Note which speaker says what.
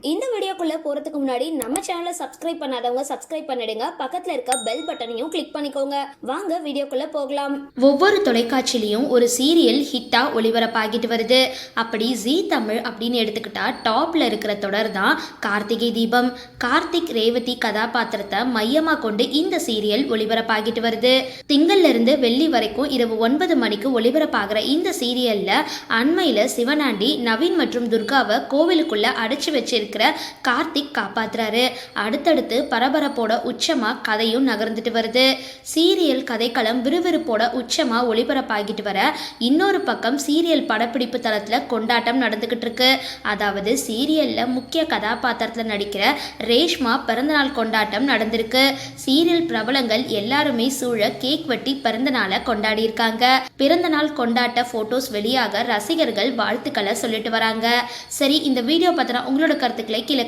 Speaker 1: இந்த வீடியோக்குள்ளே போறதுக்கு முன்னாடி நம்ம சேனலை சப்ஸ்கிரைப் பண்ணாதவங்க சப்ஸ்கிரைப் பண்ணிடுங்க. பக்கத்தில் இருக்க பெல் பட்டனையும் கிளிக் பண்ணிக்கோங்க. வாங்க வீடியோக்குள்ளே போகலாம். ஒவ்வொரு தொலைக்காட்சியிலையும் ஒரு சீரியல் ஹிட்டாக ஒளிபரப்பாகிட்டு வருது. அப்படி ஜீ தமிழ் அப்படின்னு எடுத்துக்கிட்டா டாப்பில் இருக்கிற தொடர் தான் கார்த்திகை தீபம். கார்த்திக் ரேவதி கதாபாத்திரத்தை மையமாக கொண்டு இந்த சீரியல் ஒளிபரப்பாகிட்டு வருது. திங்கள்ல இருந்து வெள்ளி வரைக்கும் இரவு ஒன்பது மணிக்கு ஒளிபரப்பாகிற இந்த சீரியல்ல அண்மையில் சிவனாண்டி நவீன் மற்றும் துர்காவை கோவிலுக்குள்ள அடைச்சு வச்சிருக்கிற கார்த்திக் காப்பாத்துறாரு. அடுத்தடுத்து பரபரப்போட உச்சமா கதையும் நகர்ந்துட்டு வருது. சீரியல் கதைக்களம் விறுவிறுப்போட உச்சமா ஒளிபரப்பாகிட்டு வர இன்னொரு பக்கம் சீரியல் படப்பிடிப்பு தளத்துல கொண்டாட்டம் நடந்துகிட்டு இருக்கு. அதாவது சீரியல்ல முக்கிய கதாபாத்திரத்துல நடிக்கிற ரேஷ்மா பிறந்தநாள் கொண்டாட்டம் நடந்திருக்கு. சீரியல் பிரபலங்கள் எல்லாருமே சூழ கேக் வெட்டி பிறந்தநாளை கொண்டாடி இருக்காங்க. பிறந்தநாள் கொண்டாட்ட போட்டோஸ் வெளியாக ரசிகர்கள் வாழ்த்துக்களை சொல்லிட்டு வராங்க. சரி இந்த வீடியோ பத்தின உங்களோட கருத்துக்களை கீழே